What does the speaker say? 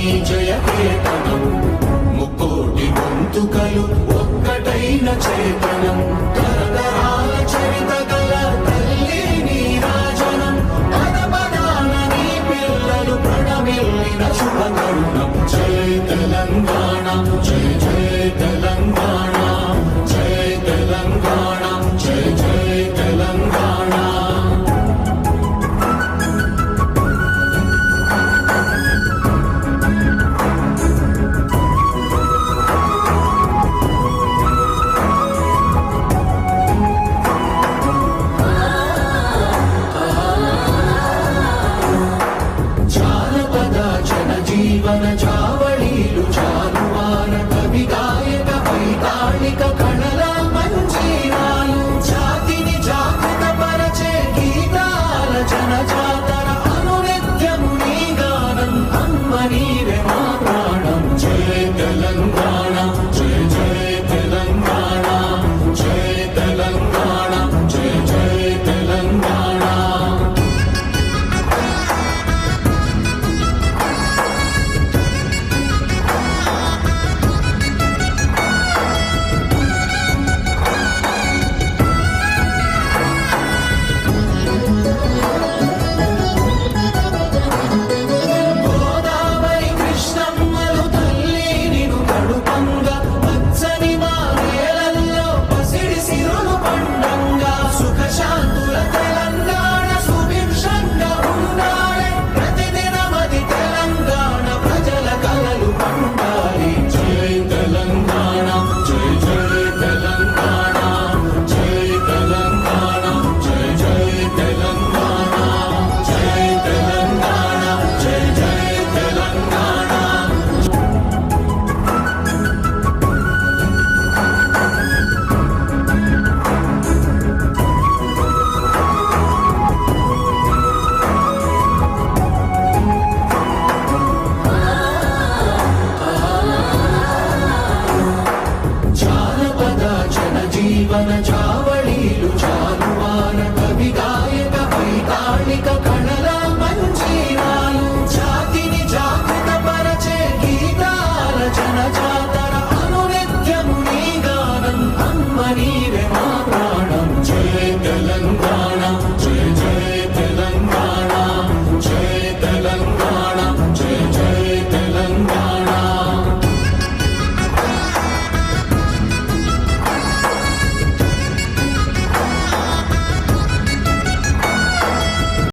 జయకేతనం ముక్కోటి గొంతుకలు ఒక్కటైన చేతనం. gonna try. చావడీలు చాలువారణ